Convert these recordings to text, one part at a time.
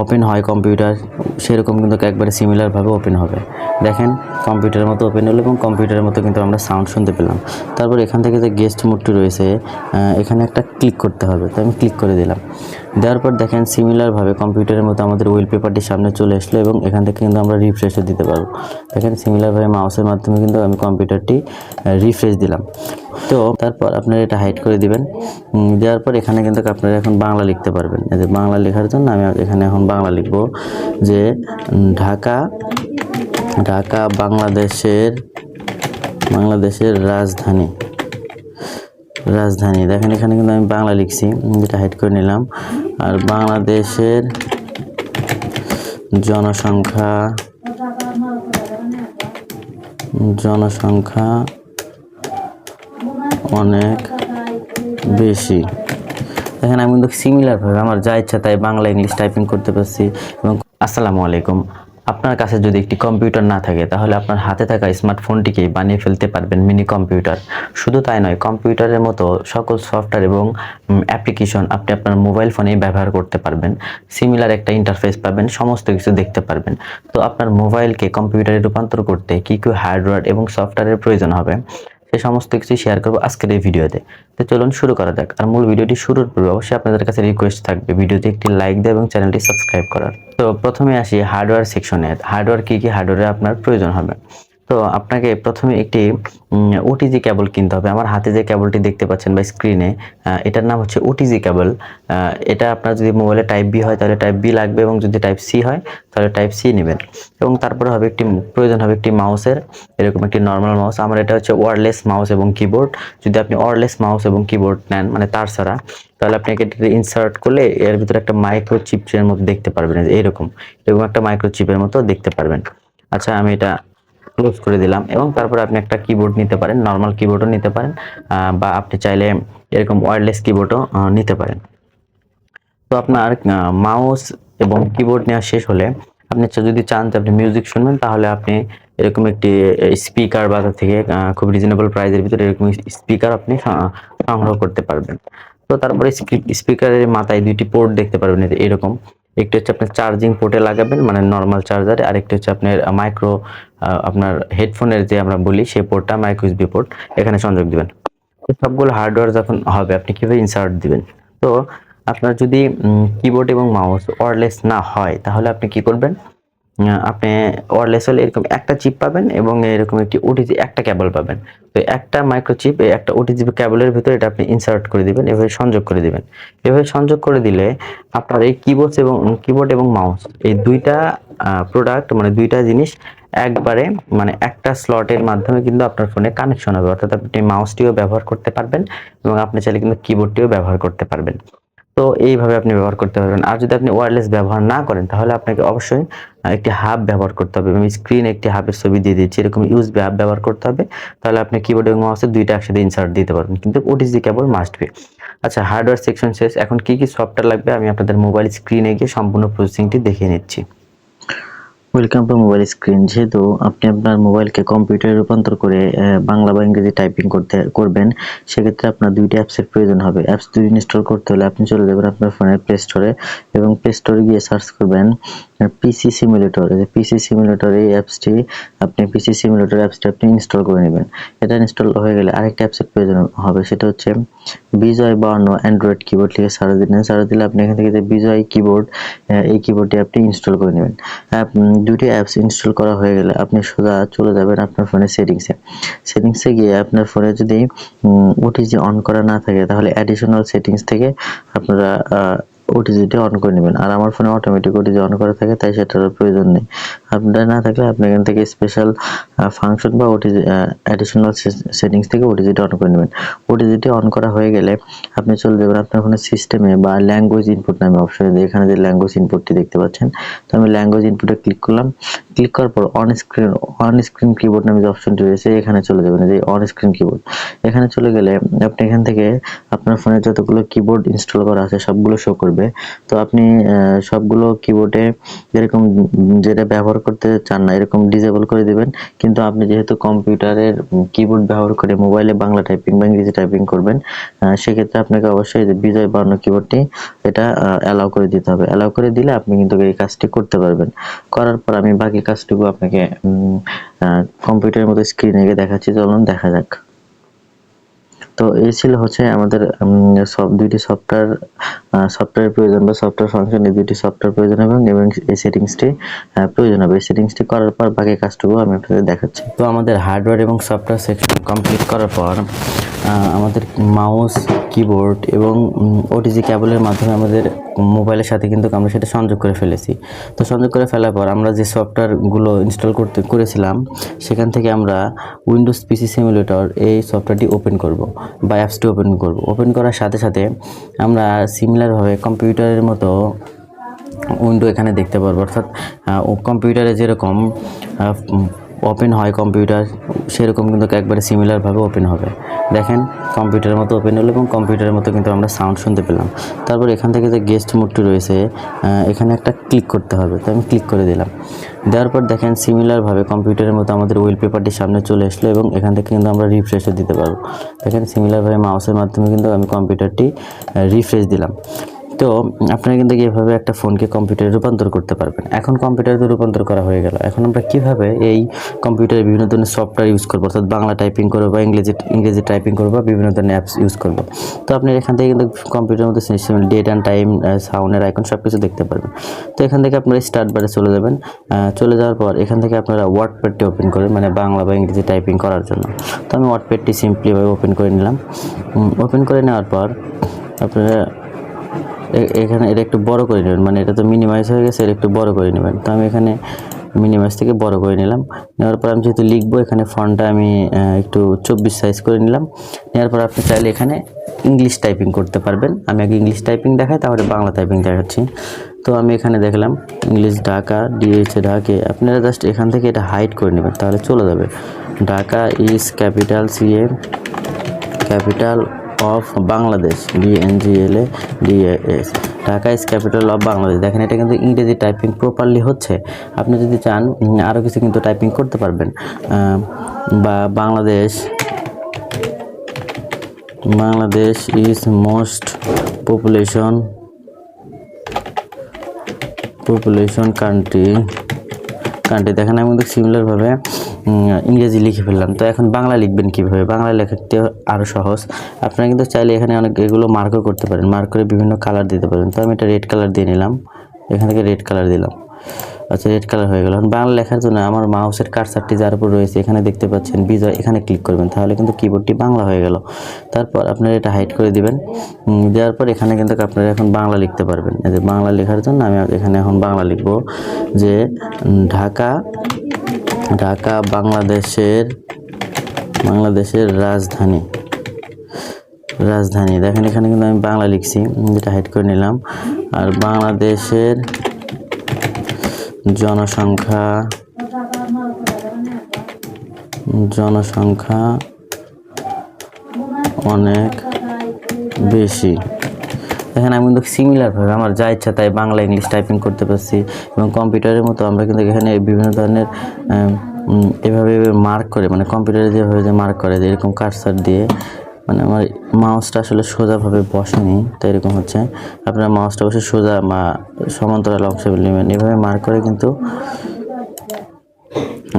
Open হয় computer সেরকম কিন্তু একবারে সিমিলারভাবে ওপেন হবে। দেখেন কম্পিউটারের মতো ওপেন হলো এবং কম্পিউটারের মতো কিন্তু আমরা সাউন্ড শুনতে পেলাম। তারপর এখান থেকে যে গেস্ট মোডটি রয়েছে এখানে একটা ক্লিক করতে হবে। তো আমি ক্লিক করে দিলাম। দেওয়ার পর দেখেন সিমিলারভাবে কম্পিউটারের মতো আমাদের ওয়েল পেপারটি সামনে চলে আসলো এবং এখান থেকে কিন্তু আমরা রিফ্রেশও দিতে পারব। দেখেন সিমিলারভাবে মাউসের মাধ্যমে কিন্তু আমি কম্পিউটারটি রিফ্রেশ দিলাম। তো তারপর আপনারা এটা হাইড করে দিবেন। দেওয়ার পর এখানে কিন্তু আপনারা এখন বাংলা লিখতে পারবেন। এই যে বাংলা লেখার জন্য আমি এখানে এখন বাংলা লিখব যে ঢাকা ঢাকা বাংলাদেশের বাংলাদেশের রাজধানী। রাজধানী। দেখেন এখানে কিন্তু আমি বাংলা লিখছি। যেটা হাইড করে নিলাম। আর বাংলাদেশের জনসংখ্যা জনসংখ্যা অনেক বেশি। এখানে আমি কিন্তু সিমিলারভাবে আমার যা ইচ্ছা তাই বাংলা ইংলিশ টাইপিং করতে পারছি এবং আসসালামু আলাইকুম। আপনার কাছে যদি একটি কম্পিউটার না থাকে, তাহলে আপনার হাতে থাকা স্মার্টফোনটিকেই বানিয়ে ফেলতে পারবেন মিনি কম্পিউটার। শুধু তাই নয়, কম্পিউটারের মতো সকল সফটওয়্যার এবং অ্যাপ্লিকেশন আপনি আপনার মোবাইল ফোনেই ব্যবহার করতে পারবেন। সিমিলার একটা ইন্টারফেস পাবেন, সমস্ত কিছু দেখতে পারবেন। তো আপনার মোবাইলকে কম্পিউটারে রূপান্তর করতে কী কী হার্ডওয়্যার এবং সফটওয়্যারের প্রয়োজন হবে? সে সমস্ত কিছু শেয়ার করব আজকের এই ভিডিওতে। তো চলুন শুরু করা যাক। আর মূল ভিডিওটি শুরুর পূর্বে অবশ্যই আপনাদের কাছে রিকোয়েস্ট থাকবে ভিডিওতে একটি লাইক দেয় এবং চ্যানেলটি সাবস্ক্রাইব করার। তো প্রথমে আসি হার্ডওয়্যার সেকশনে হার্ডওয়্যার কী কী? হার্ডওয়্যারে আপনার প্রয়োজন হবে। তো আপনাকে প্রথমে একটি ওটিজি কেবল কিনতে হবে। আমার হাতে যে কেবলটি দেখতে পাচ্ছেন বা স্ক্রিনে এটার নাম হচ্ছে ওটিজি কেবল এটা আপনার যদি মোবাইলে টাইপ বি হয়, তাহলে টাইপ বি লাগবে এবং যদি টাইপ সি হয়, তাহলে টাইপ সি নেবেন। এবং তারপরে হবে একটি প্রয়োজন হবে একটি মাউসের, এরকম একটি নর্মাল মাউস আমার এটা হচ্ছে ওয়ারলেস মাউস এবং কিবোর্ড যদি আপনি ওয়ারলেস মাউস এবং কিবোর্ড নেন মানে তার ছাড়া, তাহলে আপনি এটাকে ইনসার্ট করলে এর ভিতরে একটা মাইক্রো চিপের মতো দেখতে পারবেন। এরকম এরকম একটা মাইক্রো চিপের মতো দেখতে পারবেন। আচ্ছা আমি এটা ক্লোজ করে দিলাম এবং তারপরে আপনি একটা কিবোর্ড নিতে পারেন নর্মাল কিবোর্ডও নিতে পারেন বা আপনি চাইলে এরকম ওয়্যারলেস কিবোর্ডও নিতে পারেন। তো আপনার মাউস এবং কিবোর্ড নেওয়া শেষ হলে আপনি যদি চান যে আপনি মিউজিক শুনবেন, তাহলে আপনি এরকম একটি স্পিকার বাজার থেকে খুব রিজনেবল প্রাইসের ভিতরে এরকম স্পিকার আপনি সংগ্রহ করতে পারবেন। তো তারপরে স্পিকারের মাথায় দুইটি পোর্ট দেখতে পারবেন, এরকম। একটি হচ্ছে আপনার চার্জিং পোর্টে লাগাবেন মানে নর্মাল চার্জারে আর একটি হচ্ছে আপনার মাইক্রো আপনার হেডফোনের যে আমরা বলি, সেই পোর্টটা মাইক্রো ইউএসবি পোর্ট এখানে সংযোগ দিবেন। সবগুলো হার্ডওয়্যার যখন হবে, আপনি কীভাবে ইনসার্ট দিবেন? তো আপনার যদি কিবোর্ড এবং মাউস ওয়ারলেস না হয়, তাহলে আপনি কি করবেন? আপনি ওয়্যারলেস হলে এরকম একটা চিপ পাবেন এবং এরকম একটি ওটিজি একটা কেবল পাবেন। তো একটা মাইক্রোচিপ একটা ওটিজি কেবলের ভিতরে এটা আপনি ইনসার্ট করে দিবেন, এভাবে সংযোগ করে দিবেন। এভাবে সংযোগ করে দিলে আপনার এই কিবোর্ড এবং কিবোর্ড এবং মাউস এই দুইটা প্রোডাক্ট মানে দুইটা জিনিস একবারে মানে একটা স্লটের মাধ্যমে কিন্তু আপনার ফোনে কানেকশন হবে। অর্থাৎ আপনি মাউসটিও ব্যবহার করতে পারবেন এবং আপনি চাইলে কিন্তু কিবোর্ডটিও ব্যবহার করতে পারবেন। তো এইভাবে আপনি ব্যবহার করতে পারবেন। আর যদি আপনি ওয়্যারলেস ব্যবহার না করেন, তাহলে আপনাকে অবশ্যই একটি হাব ব্যবহার করতে হবে আমি স্ক্রিনে একটি হাবের ছবি দিয়ে দিচ্ছি এরকম ইউজবি হাব ব্যবহার করতে হবে। তাহলে আপনি কিবোর্ড এবং মাউসে দুইটা একসাথে ইনসার্ট দিতে পারবেন। কিন্তু ওটিজি কেবল মাস্ট বি আচ্ছা হার্ডওয়্যার সেকশন শেষ। এখন কি কি সফটওয়্যার লাগবে? আমি আপনাদের মোবাইল স্ক্রিনে গিয়ে সম্পূর্ণ প্রসেসিংটি দেখিয়ে নিচ্ছি। ওয়েলকাম টু মোবাইল স্ক্রিন যেহেতু আপনি আপনার মোবাইলকে কম্পিউটারে রূপান্তর করে বাংলা বা ইংরেজি টাইপিং করতে, করবেন, সেক্ষেত্রে আপনার দুইটি অ্যাপসের প্রয়োজন হবে। অ্যাপস দুই ইনস্টল করতে হলে আপনি চলে যাবেন আপনার ফোনের প্লে স্টোরে এবং প্লে স্টোরে গিয়ে সার্চ করবেন। পিসি সিমুলেটর পিসি সিমুলেটর এই অ্যাপসটি আপনি পিসি সিমুলেটর অ্যাপসটি আপনি ইনস্টল করে নেবেন। এটা ইনস্টল হয়ে গেলে আরেকটা অ্যাপসের প্রয়োজন হবে, সেটা হচ্ছে বিজয় বান্ন অ্যান্ড্রয়েড কিবোর্ড লিখে সার্চ দিলেন সারা দিলে আপনি এখান থেকে যে বিজয় কিবোর্ড এই কিবোর্ডটি আপনি ইনস্টল করে নেবেন। দুটি অ্যাপস ইনস্টল করা হয়ে গেলে আপনি সোজা চলে যাবেন আপনার ফোনের সেটিংসে সেটিংসে গিয়ে আপনার ফোনে যদি ওটিজি অন করা না থাকে, তাহলে অ্যাডিশনাল সেটিংস থেকে আপনারা ওটিজিটি অন করে নেবেন। আর আমার ফোনে অটোমেটিক ওটিজি অন করা থাকে, তাই সেটার প্রয়োজন নেই। আপনার না থাকলে আপনি এখান থেকে স্পেশাল ফাংশন বা ওটিজি অ্যাডিশনাল সেটিংস থেকে ওটিজিটি অন করে নেবেন। ওটিজিটি অন করা হয়ে গেলে আপনি চলে যাবেন আপনার ফোনের সিস্টেমে বা ল্যাঙ্গুয়েজ ইনপুট নামে অপশনে এখানে যে ল্যাঙ্গুয়েজ ইনপুটটি দেখতে পাচ্ছেন, তো আমি ল্যাঙ্গুয়েজ ইনপুটে ক্লিক করলাম। ক্লিক করার পর on screen on screen keyboard নামে যে অপশনটি রয়েছে, এখানে চলে যাবেন। যে অন স্ক্রিন কিবোর্ড এখানে চলে গেলে আপনি এখান থেকে আপনার ফোনে যতগুলো কিবোর্ড ইনস্টল করা আছে, সবগুলো শো করবে হবে। তো আপনি সবগুলো কিবোর্ডে যেরকম, যেটা ব্যবহার করতে চান না, এরকম ডিজেবল করে দিবেন। কিন্তু আপনি যেহেতু কম্পিউটারের কিবোর্ড ব্যবহার করে মোবাইলে বাংলা টাইপিং বা ইংরেজি টাইপিং করবেন সেক্ষেত্রে আপনাকে অবশ্যই বিজয় বার্ন কিবোর্ডটি এটা অ্যালাউ করে দিতে হবে। অ্যালাউ করে দিলে আপনি কিন্তু এই কাজটি করতে পারবেন। করার পর আমি বাকি কাজটুকু আপনাকে কম্পিউটারের মতো স্ক্রিনে গিয়ে দেখাচ্ছি। চলুন দেখা যাক। তো এই ছিল হচ্ছে আমাদের দুইটি সফটওয়্যার সফটওয়্যার প্রয়োজন বা সফটওয়্যার ফাংশন দুইটি সফটওয়্যার প্রয়োজন এবং এবং এই সেটিংসটি প্রয়োজন হবে। এই সেটিংসটি করার পর বাকি কাজটুকু আমি আপনাদের দেখাচ্ছি। তো আমাদের হার্ডওয়্যার এবং সফটওয়্যার সেকশন কমপ্লিট করার পর আমাদের মাউস কিবোর্ড এবং ওটিজি কেবলের মাধ্যমে আমাদের মোবাইলের সাথে কিন্তু আমরা সেটা সংযোগ করে ফেলেছি। তো সংযোগ করে ফেলার পর আমরা যে সফটওয়্যারগুলো ইনস্টল করতে, করেছিলাম, সেখান থেকে আমরা উইন্ডোজ পিসি সিমুলেটর এই সফটওয়্যারটি ওপেন করব বা অ্যাপসটি ওপেন করব। ওপেন করার সাথে সাথে আমরা সিমিলারভাবে কম্পিউটারের মতো উইন্ডো এখানে দেখতে পারব। অর্থাৎ কম্পিউটারে যেরকম ওপেন হয় কম্পিউটার সেরকম কিন্তু একবারে সিমিলারভাবে ওপেন হবে। দেখেন কম্পিউটারের মতো ওপেন হলো এবং কম্পিউটারের মতো কিন্তু আমরা সাউন্ড শুনতে পেলাম। তারপর এখান থেকে যে গেস্ট মোডটি রয়েছে এখানে একটা ক্লিক করতে হবে। তো আমি ক্লিক করে দিলাম। দেওয়ার পর দেখেন সিমিলারভাবে কম্পিউটারের মতো আমাদের ওয়েল পেপারটি সামনে চলে আসলো এবং এখান থেকে কিন্তু আমরা রিফ্রেশও দিতে পারব। দেখেন সিমিলারভাবে মাউসের মাধ্যমে কিন্তু আমি কম্পিউটারটি রিফ্রেশ দিলাম। তো আপনারা কিন্তু এভাবে একটা ফোনকে কম্পিউটারে রূপান্তর করতে পারবেন। এখন কম্পিউটারে তো রূপান্তর করা হয়ে গেল। এখন আমরা কীভাবে এই কম্পিউটারে বিভিন্ন ধরনের সফটওয়্যার ইউজ করব? অর্থাৎ বাংলা টাইপিং করব বা ইংরেজি ইংরেজি টাইপিং করব বা বিভিন্ন ধরনের অ্যাপস ইউজ করব। তো আপনি এখান থেকে কিন্তু কম্পিউটারের মধ্যে ডেট অ্যান্ড টাইম সাউন্ডের আইকন সব কিছু দেখতে পারবেন। তো এখান থেকে আপনারা স্টার্ট বারে চলে যাবেন। চলে যাওয়ার পর এখান থেকে আপনারা ওয়ার্ড প্যাডটি ওপেন করবেন মানে বাংলা বা ইংরেজি টাইপিং করার জন্য। তো আমি ওয়ার্ড প্যাডটি সিম্পলিভাবে ওপেন করে নিলাম। ওপেন করে নেওয়ার পর আপনারা এখানে এটা একটু বড় করে নেবেন। মানে এটা তো মিনিমাইজ হয়ে গেছে, এটা একটু বড় করে নেবেন। তো আমি এখানে মিনিমাইজ থেকে বড় করে নিলাম। নেওয়ার পর আমি যেহেতু লিখব, এখানে ফন্টটা আমি একটু চব্বিশ সাইজ করে নিলাম। নেওয়ার পর আপনি চাইলে এখানে ইংলিশ টাইপিং করতে পারবেন। আমি আগে ইংলিশ টাইপিং দেখাই তাহলে বাংলা টাইপিং দেখাচ্ছি। তো আমি এখানে দেখলাম ইংলিশ ঢাকা ডিএইচ ঢাকে, আপনারা জাস্ট এখান থেকে এটা হাইড করে নেবেন, তাহলে চলে যাবে। Dhaka is capital CA capital of Bangladesh DNGLA DAS Dhaka is capital of Bangladesh দেখেন, এটা কিন্তু ইংরেজি টাইপিং প্রপারলি হচ্ছে। আপনি যদি চান আরও কিছু কিন্তু টাইপিং করতে পারবেন। বা Bangladesh Bangladesh is most population population country country দেখেন, আমি কিন্তু সিমিলারভাবে ইংরেজি লিখে ফেললাম। তো এখন বাংলা লিখবেন কীভাবে? বাংলা লেখাতে আরও সহজ। আপনারা কিন্তু চাইলে এখানে অনেক এগুলো মার্কও করতে পারেন। মার্ক করে বিভিন্ন কালার দিতে পারেন। তো আমি এটা রেড কালার দিয়ে নিলাম। এখান থেকে রেড কালার দিলাম। আচ্ছা রেড কালার হয়ে গেল। এখন বাংলা লেখার জন্য আমার মাউসের কারসারটি যার উপর রয়েছে, এখানে দেখতে পাচ্ছেন বিজয়, এখানে ক্লিক করবেন। তাহলে কিন্তু কিবোর্ডটি বাংলা হয়ে গেল। তারপর আপনারা এটা হাইড করে দিবেন। দেওয়ার পর এখানে কিন্তু আপনারা এখন বাংলা লিখতে পারবেন। এই যে বাংলা লেখার জন্য আমি এখানে এখন বাংলা লিখব যে ঢাকা ঢাকা, বাংলাদেশের বাংলাদেশের রাজধানী। রাজধানী। দেখেন, এখানে কিন্তু আমি বাংলা লিখছি, যেটা হাইড করে নিলাম। আর বাংলাদেশের জনসংখ্যা জনসংখ্যা অনেক বেশি। দেখেন আমি কিন্তু সিমিলারভাবে আমার যা ইচ্ছা তাই বাংলা ইংলিশ টাইপিং করতে পারছি এবং কম্পিউটারের মতো আমরা কিন্তু এখানে বিভিন্ন ধরনের এভাবে মার্ক করে মানে কম্পিউটারে যেভাবে যে মার্ক করে যে এরকম কারসার দিয়ে মানে আমার মাউসটা আসলে সোজাভাবে বসেনি, তো এরকম হচ্ছে। আপনার মাউসটা অবশ্যই সোজা বা সমান্তরাল অংশ নেবেন। এভাবে মার্ক করে কিন্তু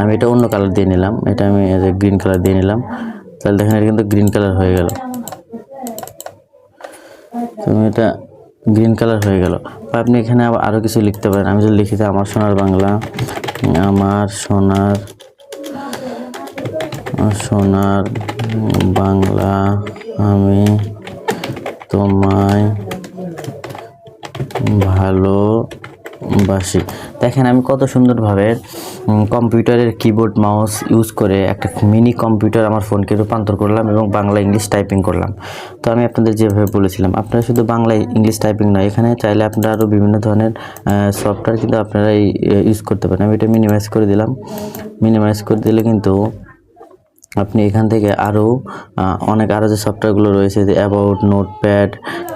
আমি এটা অন্য কালার দিয়ে নিলাম। এটা আমি গ্রিন কালার দিয়ে নিলাম। তাহলে দেখেন এটা কিন্তু গ্রিন কালার হয়ে গেল। তুমি এটা গ্রিন কালার হয়ে গেল। বা আপনি এখানে আবার আরও কিছু লিখতে পারেন। আমি যদি লিখিতে আমার সোনার বাংলা, আমার সোনার সোনার বাংলা, আমি তোমায় ভালোবাসি দেখেন আমি কত সুন্দরভাবে কম্পিউটারের কিবোর্ড মাউস ইউজ করে একটা মিনি কম্পিউটার আমার ফোনকে রূপান্তর করলাম এবং বাংলা ইংলিশ টাইপিং করলাম। তো আমি আপনাদের যেভাবে বলেছিলাম, আপনারা শুধু বাংলা ইংলিশ টাইপিং নয়, এখানে চাইলে আপনারা আরও বিভিন্ন ধরনের সফটওয়্যার কিন্তু আপনারা ইউজ করতে পারেন। আমি এটা মিনিমাইজ করে দিলাম। মিনিমাইজ করে দিলে কিন্তু আপনি এখান থেকে আরও অনেক আরও যে সফটওয়্যারগুলো রয়েছে, যে অ্যাবাউট নোটপ্যাড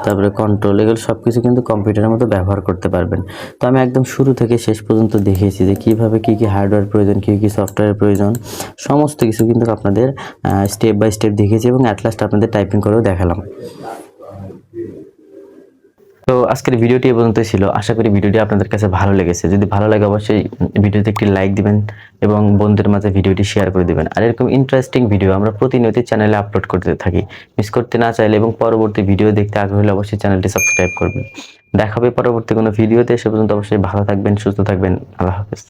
তারপরে কন্ট্রোল এগুলো সব কিছু কিন্তু কম্পিউটারের মতো ব্যবহার করতে পারবেন। তো আমি একদম শুরু থেকে শেষ পর্যন্ত দেখিয়েছি যে কীভাবে কী কী হার্ডওয়্যার প্রয়োজন, কী কী সফটওয়্যার প্রয়োজন, সমস্ত কিছু কিন্তু আপনাদের স্টেপ বাই স্টেপ দেখিয়েছি এবং অ্যাট লাস্ট আপনাদের টাইপিং করেও দেখালাম। তো আজকের ভিডিওটি এ পর্যন্তই ছিল। আশা করি ভিডিওটি আপনাদের কাছে ভালো লেগেছে। যদি ভালো লাগে অবশ্যই ভিডিওতে একটি লাইক দিবেন এবং বন্ধুদের মাঝে ভিডিওটি শেয়ার করে দিবেন। আর এরকম ইন্টারেস্টিং ভিডিও আমরা প্রতিনিয়ত চ্যানেলে আপলোড করতে থাকি। মিস করতে না চাইলে এবং পরবর্তী ভিডিও দেখতে আগ্রহী হলে অবশ্যই চ্যানেলটি সাবস্ক্রাইব করবেন। দেখাবে পরবর্তী কোনো ভিডিওতে সে পর্যন্ত অবশ্যই ভালো থাকবেন, সুস্থ থাকবেন। আল্লাহ হাফেজ।